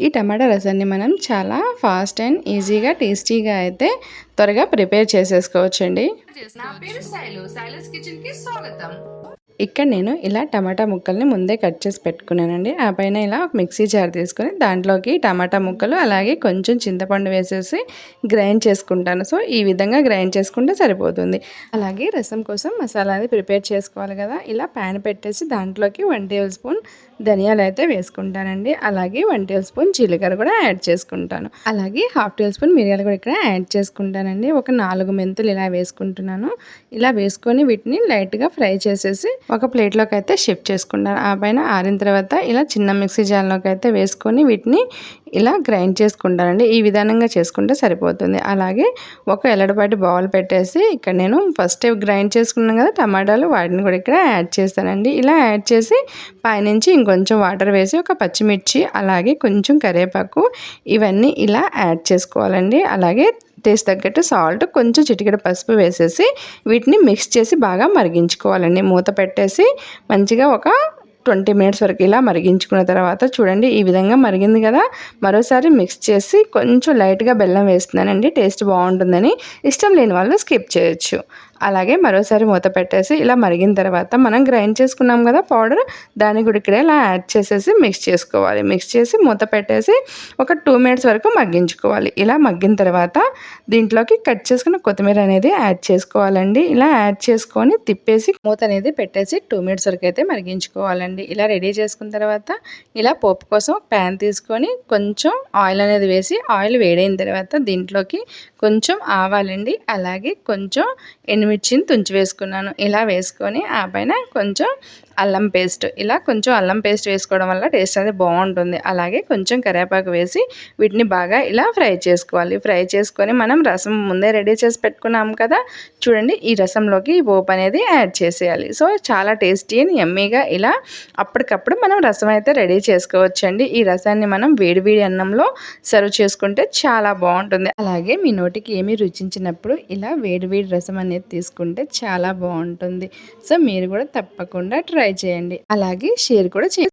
ఈ టమాటా రసాన్ని మనం చాలా ఫాస్ట్ అండ్ ఈజీగా టేస్టీగా అయితే త్వరగా ప్రిపేర్ చేసేసుకోవచ్చండి. నా పేరు శైలు. శైలస్ కిచెన్కి స్వాగతం. ఇక్కడ నేను ఇలా టమాటా ముక్కల్ని ముందే కట్ చేసి పెట్టుకున్నానండి. ఆ పైన ఇలా ఒక మిక్సీ జార్ తీసుకొని దాంట్లోకి టమాటా ముక్కలు అలాగే కొంచెం చింతపండు వేసేసి గ్రైండ్ చేసుకుంటాను. సో ఈ విధంగా గ్రైండ్ చేసుకుంటే సరిపోతుంది. అలాగే రసం కోసం మసాలా అనేది ప్రిపేర్ చేసుకోవాలి కదా. ఇలా ప్యాన్ పెట్టేసి దాంట్లోకి వన్ టేబుల్ స్పూన్ ధనియాలు అయితే వేసుకుంటానండి. అలాగే వన్ టేబుల్ స్పూన్ జీలకర్ర కూడా యాడ్ చేసుకుంటాను. అలాగే హాఫ్ టేబుల్ స్పూన్ మిరియాలు కూడా ఇక్కడ యాడ్ చేసుకుంటానండి. ఒక నాలుగు మెంతులు ఇలా వేసుకుంటున్నాను. ఇలా వేసుకొని వీటిని లైట్గా ఫ్రై చేసేసి ఒక ప్లేట్లోకి అయితే షిఫ్ట్ చేసుకుంటాను ఆ పైన ఆరిన తర్వాత ఇలా చిన్న మిక్సీ జార్లోకి అయితే వేసుకొని వీటిని ఇలా గ్రైండ్ చేసుకుంటానండి. ఈ విధానంగా చేసుకుంటే సరిపోతుంది. అలాగే ఒక ఎల్లడిపాటి బౌల్ పెట్టేసి ఇక్కడ నేను ఫస్ట్ గ్రైండ్ చేసుకున్నాను కదా టమాటాలు వాటిని కూడా ఇక్కడ యాడ్ చేస్తానండి. ఇలా యాడ్ చేసి పైనుంచి ఇంకొంచెం వాటర్ వేసి ఒక పచ్చిమిర్చి అలాగే కొంచెం కరివేపాకు ఇవన్నీ ఇలా యాడ్ చేసుకోవాలండి. అలాగే టేస్ట్ తగ్గట్టు సాల్ట్ కొంచెం చిటికెడ పసుపు వేసేసి వీటిని మిక్స్ చేసి బాగా మరిగించుకోవాలండి. మూత పెట్టేసి మంచిగా ఒక ట్వంటీ మినిట్స్ వరకు ఇలా మరిగించుకున్న తర్వాత చూడండి ఈ విధంగా మరిగింది కదా. మరోసారి మిక్స్ చేసి కొంచెం లైట్గా బెల్లం వేస్తున్నానండి. టేస్ట్ బాగుంటుందని ఇష్టం లేని వాళ్ళు స్కిప్ చేయొచ్చు. అలాగే మరోసారి మూత పెట్టేసి ఇలా మరిగిన తర్వాత మనం గ్రైండ్ చేసుకున్నాం కదా పౌడర్ దాన్ని కూడా ఇక్కడ ఇలా యాడ్ చేసేసి మిక్స్ చేసుకోవాలి. మిక్స్ చేసి మూత పెట్టేసి ఒక టూ మినిట్స్ వరకు మగ్గించుకోవాలి. ఇలా మగ్గిన తర్వాత దీంట్లోకి కట్ చేసుకున్న కొత్తిమీర అనేది యాడ్ చేసుకోవాలండి. ఇలా యాడ్ చేసుకొని తిప్పేసి మూత అనేది పెట్టేసి టూ మినిట్స్ వరకు అయితే మరిగించుకోవాలండి. ఇలా రెడీ చేసుకున్న తర్వాత ఇలా పోపు కోసం ప్యాన్ తీసుకొని కొంచెం ఆయిల్ అనేది వేసి ఆయిల్ వేడైన తర్వాత దీంట్లోకి కొంచెం ఆవాలండి. అలాగే కొంచెం ఎండుమిర్చిని తుంచి వేసుకున్నాను. ఇలా వేసుకొని ఆ పైన కొంచెం అల్లం పేస్ట్. ఇలా కొంచెం అల్లం పేస్ట్ వేసుకోవడం వల్ల టేస్ట్ అనేది బాగుంటుంది. అలాగే కొంచెం కరివేపాకు వేసి వీటిని బాగా ఇలా ఫ్రై చేసుకోవాలి. ఫ్రై చేసుకొని మనం రసం ముందే రెడీ చేసి పెట్టుకున్నాం కదా? చూడండి ఈ రసంలోకి ఈ పోపు అనేది యాడ్ చేసేయాలి. సో చాలా టేస్టీ అని ఎమ్మీగా ఇలా అప్పటికప్పుడు మనం రసం అయితే రెడీ చేసుకోవచ్చండి. ఈ రసాన్ని మనం వేడివేడి అన్నంలో సర్వ్ చేసుకుంటే చాలా బాగుంటుంది. అలాగే మీ నోటికి ఏమీ రుచించినప్పుడు ఇలా వేడివేడి రసం అనేది తీసుకుంటే చాలా బాగుంటుంది. సో మీరు కూడా తప్పకుండా ట్రై ట్రై చేయండి. అలాగే షేర్ కూడా చే